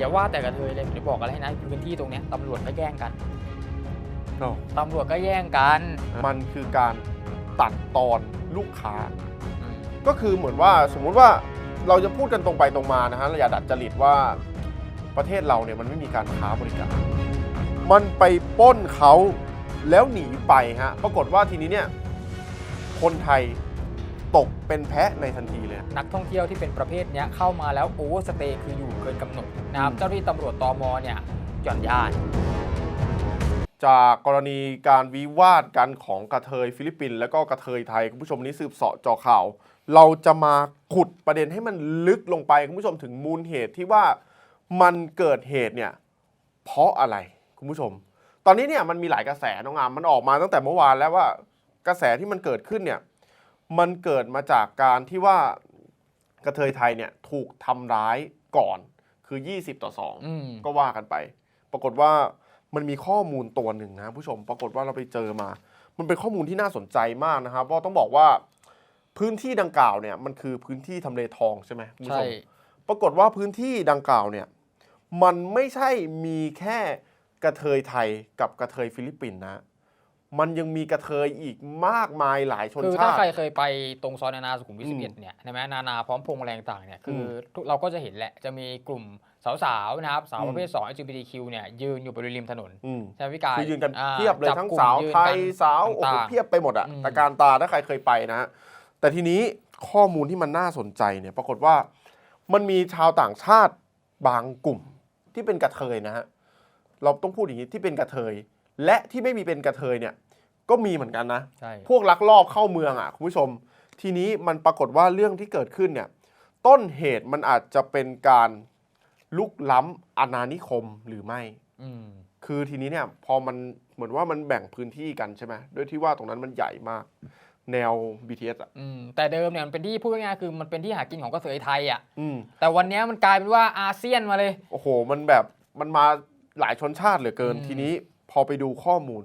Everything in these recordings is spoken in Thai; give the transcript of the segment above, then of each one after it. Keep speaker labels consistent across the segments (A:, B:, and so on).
A: อย่าว่าแต่กระเทยเลยผมจะบอกอะไรให้นะพื้นที่ตรงเนี้ยตำรวจก็แย่งกัน
B: เนาะ
A: ตำรวจก็แย่งกัน
B: มันคือการตัดตอนลูกค้า
A: อืม
B: ก็คือเหมือนว่าสมมุติว่าเราจะพูดกันตรงไปตรงมานะฮะเราอย่าดัดจริตว่าประเทศเราเนี่ยมันไม่มีการค้าบริการ มันไปปล้นเขาแล้วหนีไปฮะปรากฏว่าทีนี้เนี่ยคนไทย ตกเป็นแพะในทันทีเลย
A: นักท่องเที่ยวที่เป็นประเภทเนี้ยเข้ามาแล้วโอเวอร์สเตย์คืออยู่เกินกำหนดนะครับ
B: อืม
A: เจ้าหน้าที่ตำรวจตมเนี่ยหย่อนยาน
B: จากกรณีการวิวาทกันของกระเทยฟิลิปปินส์แล้วก็กระเทยไทย คุณผู้ชมวันนี้สืบเสาะเจอข่าว เราจะมาขุดประเด็นให้มันลึกลงไป คุณผู้ชมถึงมูลเหตุที่ว่ามันเกิดเหตุเนี่ยเพราะอะไรคุณผู้ชม ตอนนี้เนี่ยมันมีหลายกระแสน้องอามมันออกมาตั้งแต่เมื่อวานแล้วว่ากระแสที่มันเกิดขึ้นเนี่ย มันเกิดมาจากการที่ว่ากระเทยไทยเนี่ยถูกทำร้ายก่อนคือ 20 ต่อ2
A: อืม
B: ก็ว่ากันไป ปรากฏว่ามันมีข้อมูลตัวหนึ่งนะผู้ชม ปรากฏว่าเราไปเจอมา มันเป็นข้อมูลที่น่าสนใจมากนะครับเพราะต้องบอกว่าพื้นที่ดังกล่าวเนี่ยมันคือพื้นที่ทำเลทองใช่ไหมคุณผู้
A: ใช่
B: ชม ปรากฏว่าพื้นที่ดังกล่าวเนี่ยมันไม่ใช่มีแค่กระเทยไทยกับกระเทยฟิลิปปินส์นะ มันยังมีกระเทยอีกมากมายหลายชน
A: คือ
B: ชา
A: ถ้า
B: ติ
A: ใครเคยไปตรงซอยนานาสุขุมวิท
B: อื
A: สิ
B: ม
A: บเอ็ดเนี่ยใช่ไหมนานาพร้อมพงษ์แรงต่างเนี่ยคืออ
B: ม
A: ทุกเราก็จะเห็นแหละจะมีกลุ่มสาวๆนะครับสาว
B: อืม
A: ประเภท2 LGBTQ เนี่ยยืนอยู่บริเวณริมถนน
B: อืม
A: ใช่ไหมพี่กาย
B: คือยืนกัน
A: อ่า
B: เพียบเลย
A: จั
B: ทั้ง
A: กลุ่ม
B: สาว
A: ยืน
B: ไทย
A: กัน
B: สาวโอ้โห
A: ต่างๆ
B: เพียบไปหมดอะ
A: อืม
B: แต่การตาถ้าใครเคยไปนะฮะแต่ทีนี้ข้อมูลที่มันน่าสนใจเนี่ย ปรากฏว่ามันมีชาวต่างชาติบางกลุ่มที่เป็นกระเทยนะฮะเราต้องพูดอย่างนี้ที่เป็นกระเทย และที่ไม่มีเป็นกระเทยเนี่ยก็มีเหมือนกันนะ
A: ใช่
B: พวกลักลอบเข้าเมืองอะคุณผู้ชม ทีนี้มันปรากฏว่าเรื่องที่เกิดขึ้นเนี่ยต้นเหตุมันอาจจะเป็นการลุกล้ำอาณานิคมหรือไม่
A: อืม
B: คือทีนี้เนี่ยพอมันเหมือนว่ามันแบ่งพื้นที่กันใช่ไหมด้วยที่ว่าตรงนั้นมันใหญ่มาก แนว BTS อะ
A: อืม แต่เดิมเนี่ยมันเป็นที่พูดง่ายๆคือมันเป็นที่หากินของกระเทยไทยอะ
B: อืม
A: แต่วันเนี้ยมันกลายเป็นว่าอาเซียนมาเลย
B: โอ้โห มันแบบมันมาหลายชนชาติเหลือเกิน
A: อืม
B: ทีนี้ พอไปดูข้อมูล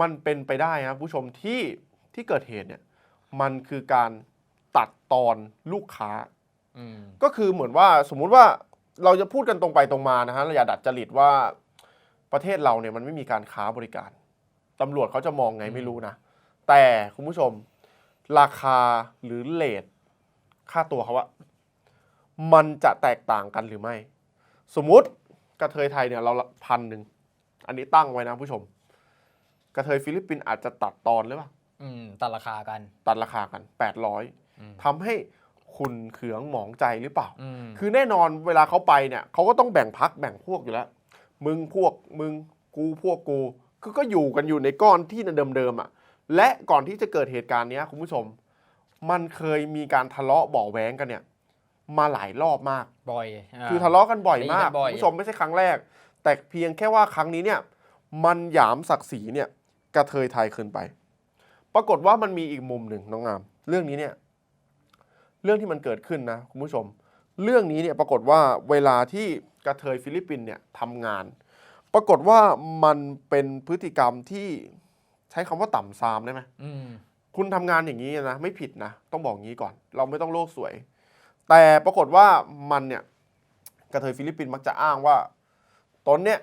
B: มันเป็นไปได้ครับผู้ชมที่ที่เกิดเหตุเนี่ยมันคือการตัดตอนลูกค้า
A: อืม
B: ก็คือเหมือนว่าสมมุติว่าเราจะพูดกันตรงไปตรงมานะฮะเราอย่าดัดจริตว่าประเทศเราเนี่ยมันไม่มีการค้าบริการตำรวจเขาจะมองไงไม่รู้นะ แต่คุณผู้ชม ราคาหรือเลทค่าตัวเขาอะมันจะแตกต่างกันหรือไม่ สมมุติกระเทยไทยเนี่ยเราพันหนึ่ง อันนี้ตั้งไว้นะผู้ชม กระเทยฟิลิปปินส์อาจจะตัดตอนหรือเปล่า
A: อืมตัดราคากัน
B: ตัดราคากัน 800
A: อืม
B: ทำให้คุณเขืองหมองใจหรือเปล่า
A: อืม
B: คือแน่นอนเวลาเขาไปเนี่ยเขาก็ต้องแบ่งพักแบ่งพวกอยู่แล้ว มึงพวกมึงกูพวกกูคือก็อยู่กันอยู่ในก้อนที่เดิมๆอะ และก่อนที่จะเกิดเหตุการณ์เนี้ยคุณผู้ชม มันเคยมีการทะเลาะเบาะแว้งกันเนี่ย มาหลายรอบมาก
A: บ่อยา
B: คือทะเลาะกันบ่อยมาก
A: ตีกันบ่อย
B: คุณผู้ชมไม่ใช่ครั้งแรก แต่เพียงแค่ว่าครั้งนี้เนี่ยมันหยามศักดิ์ศรีเนี่ยกระเทยไทยเกินไป ปรากฏว่ามันมีอีกมุมหนึ่งน้องงาม เรื่องนี้เนี่ยเรื่องที่มันเกิดขึ้นนะคุณผู้ชม เรื่องนี้เนี่ยปรากฏว่าเวลาที่กระเทยฟิลิปปินส์เนี่ยทำงาน ปรากฏว่ามันเป็นพฤติกรรมที่ใช้คำว่าต่ำซามได้ไหม
A: อืม
B: คุณทำงานอย่างนี้นะไม่ผิดนะต้องบอกงี้ก่อน เราไม่ต้องโลกสวย แต่ปรากฏว่ามันเนี่ยกระเทยฟิลิปปินส์มักจะอ้างว่า ตนเนี่ย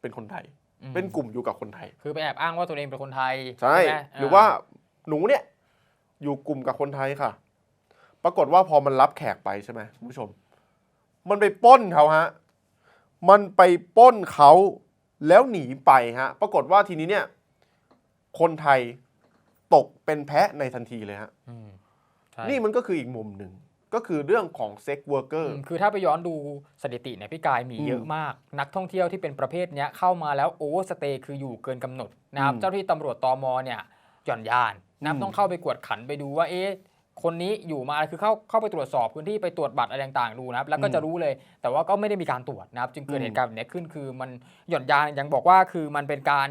B: เป็นคนไทย
A: อืม
B: เป็นกลุ่มอยู่กับคนไทย
A: คือไปแอบอ้างว่าตัวเองเป็นคนไทย
B: ใช่
A: ไหม
B: หรือว่าหนูเนี่ยอยู่กลุ่มกับคนไทยค่ะ ปรากฏว่าพอมันรับแขกไปใช่ไหมคุณผู้ชม มันไปปล้นเขาฮะ มันไปปล้นเขาแล้วหนีไปฮะ ปรากฏว่าทีนี้เนี่ย คนไทยตกเป็นแพะในทันทีเลยฮะ
A: อืมใช่
B: นี่มันก็คืออีกมุมหนึ่ง ก็คือเรื่องของเซ็กเวอร์เกอ
A: อื
B: ร์
A: มคือถ้าไปย้อนดูสถิติเนี่ยพี่กายมี
B: อืม
A: เยอะมาก นักท่องเที่ยวที่เป็นประเภทเนี้ยเข้ามาแล้วโอเวอร์สเตย์คืออยู่เกินกำหนดนะครับ
B: อืม
A: เจ้าหน้าที่ตำรวจตมเนี่ยหย่อนยานนะครับ
B: อืม
A: ต้องเข้าไปกวดขันไปดูว่าเอ๊ะคนนี้อยู่มาคือเข้าเข้าไปตรวจสอบพื้นที่ไปตรวจบัตรอะไรต่างๆดูนะครับแล้วก็
B: อืม
A: จะรู้เลย แต่ว่าก็ไม่ได้มีการตรวจนะครับ จึงเกิด
B: อืม
A: เหตุการณ์แบบนี้ขึ้นคือมันหย่อนยานยังบอกว่าคือมันเป็นการ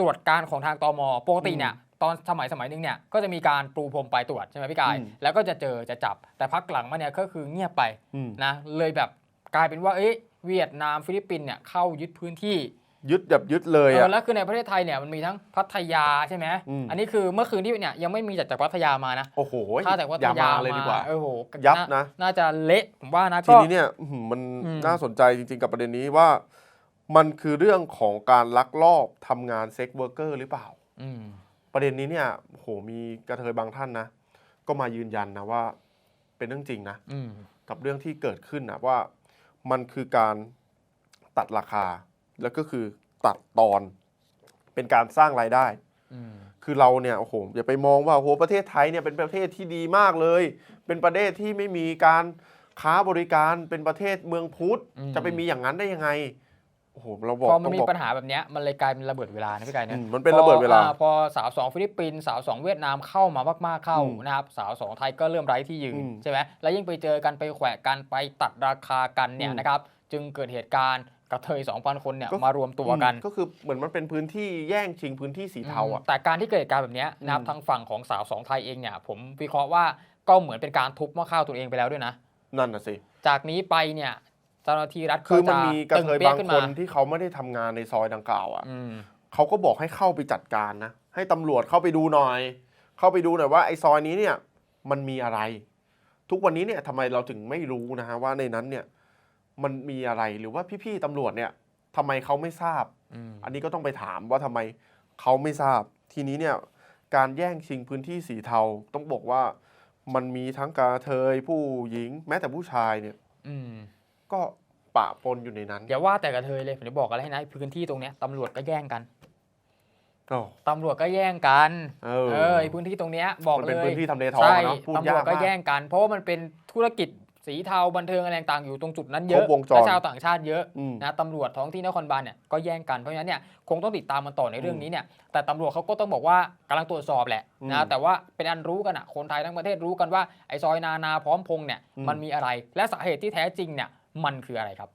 A: ตรวจการของทางตมปกติเนี่ย ตอนสมัยสมัยหนึงเนี่ยก็จะมีการปรูพรมไปตรวจใช่ไหมพี่กาย
B: อืม
A: แล้วก็จะเจอจะจับแต่พักหลังมาเนี่ยก็คือเงียบไป
B: อืม
A: นะเลยแบบกลายเป็นว่าเอ๊ะเวียดนามฟิลิปปินส์เนี่ยเข้ายึดพื้นที่
B: ยึดแบบยึดเลย
A: เอ
B: อะ
A: อแล้วคือในประเทศไทยเนี่ยมันมีทั้งพัทยาใช่ไหม
B: อืม
A: อันนี้คือเมื่อคืนที่เนี่ยยังไม่มีจากจากพัทยามานะ
B: โอ้โห
A: ถ้าจากพั
B: อ
A: ท
B: ย่ายามาเลยดีกว่า
A: เออโห
B: ยับนะ
A: น่าจะเละผมว่านะ
B: ที
A: ก็
B: นี้เนี่ยอื้อหือมัน
A: อืม
B: น่าสนใจจริง ๆ กับประเด็นนี้ว่า มันคือเรื่องของการลักลอบทำงานเซ็กเวิร์กเกอร์หรือเปล่า
A: อืม
B: ประเด็นนี้เนี่ยโหมีกระเทยบางท่านนะ ก็มายืนยันนะว่าเป็นเรื่องจริงนะ
A: อืม
B: กับเรื่องที่เกิดขึ้นนะว่ามันคือการตัดราคา แล้วก็คือตัดตอนเป็นการสร้างรายได้
A: อืม
B: คือเราเนี่ยโอ้โหอย่าไปมองว่าโอ้โหประเทศไทยเนี่ยเป็นประเทศที่ดีมากเลย เป็นประเทศที่ไม่มีการค้าบริการเป็นประเทศเมืองพุทธ
A: อืม
B: จะไปมีอย่างนั้นได้ยังไง โอ้โหเราบอก
A: พอมัน
B: ต้อง
A: มี
B: บอก
A: ปัญหาแบบเนี้ยมันเลยกลายเป็นระเบิดเวลานะพี่ไก่
B: อื
A: เนี่ย
B: มมันเป็นระเบิดเวลา
A: พออ่พอสาวสองฟิลิปปินส์สาวสองเวียดนามเข้ามามากๆเข้า
B: อืม
A: นะครับสาวสองไทยก็เริ่มไร้ที่ยืน
B: อืม
A: ใช่ไหมแล้วยิ่งไปเจอกันไปแขวะกันไปตัดราคากันเนี่ย
B: อืม
A: นะครับจึงเกิดเหตุการณ์กระเทย2,000 คนเนี่ย
B: ก็
A: มารวมตัวกัน
B: อืมก็คือเหมือนมันเป็นพื้นที่แย่งชิงพื้นที่สีเทาอะ
A: แต่การที่เกิดเหตุการณ์แบบเนี้ยนะครับ
B: อืม
A: ทางฝั่งของสาวสองไทยเองเนี่ยผมวิเคราะห์ว่าก็เหมือนเป็นการทุบหม้อข้าวตัวเองไปแล้วด้วยนะ
B: นั่นน่ะสิ
A: จากนี้ไปเนี่ย เจ้าหน้าที่รัฐ
B: คือมัน
A: จ
B: มีกระเทย
A: ตึปี้
B: บาง
A: ขึ้
B: คน
A: มา
B: ที่เขาไม่ได้ทำงานในซอยดังกล่าวอะ
A: อืม
B: เขาก็บอกให้เข้าไปจัดการนะ ให้ตำรวจเข้าไปดูหน่อย เข้าไปดูหน่อยว่าไอ้ซอยนี้เนี่ย มันมีอะไร ทุกวันนี้เนี่ยทำไมเราถึงไม่รู้นะฮะว่าในนั้นเนี่ย มันมีอะไรหรือว่าพี่ๆตำรวจเนี่ยทำไมเขาไม่ทราบ
A: อืม
B: อันนี้ก็ต้องไปถามว่าทำไมเขาไม่ทราบ ทีนี้เนี่ย การแย่งชิงพื้นที่สีเทา ต้องบอกว่ามันมีทั้งกระเทยผู้หญิง แม้แต่ผู้ชายเนี่ย
A: อืม
B: ก็ปะปนอยู่ในนั้น
A: อย่าว่าแต่กระเทยเลยผมจะบอกอะไรให้นะพื้นที่ตรงเนี้ยตำรวจก็แย่งกัน
B: โอ้
A: ตำรวจก็แย่งกัน
B: เออ
A: เออไอ้พื้นที่ตรงเนี้ยบอก
B: มัน
A: เล
B: เป็น
A: ย
B: พื้นที่ทำเลทอง
A: ใช่
B: อะเนาะพูด
A: ตำร
B: ยาว
A: จ
B: ก
A: ก็
B: มาก
A: แย่งกัน เพราะว่ามันเป็นธุรกิจสีเทาบันเทิงอะไรต่างๆอยู่ตรงจุดนั้นเย
B: คร
A: อะ
B: บวงจร
A: และชาวต่างชาติเยอะ
B: อืม
A: นะตำรวจท้องที่นครบาลเนี่ยก็แย่งกันเพราะฉะนั้นเนี่ยคงต้องติดตามมันต่อในเรื่องนี้เนี่ยแต่ตำรวจเขาก็ต้องบอกว่ากำลังตรวจสอบแหละ
B: อื
A: นะ
B: ม
A: แต่ว่าเป็นอันรู้กันอะคนไทยทั้งประเทศรู้กันว่าไอ้ซอยนานาพร้อมพงษ์เนี่ย
B: อืม
A: มันมีอะไร และสาเหตุที่แท้จริงเนี่ย มันคืออะไรครับ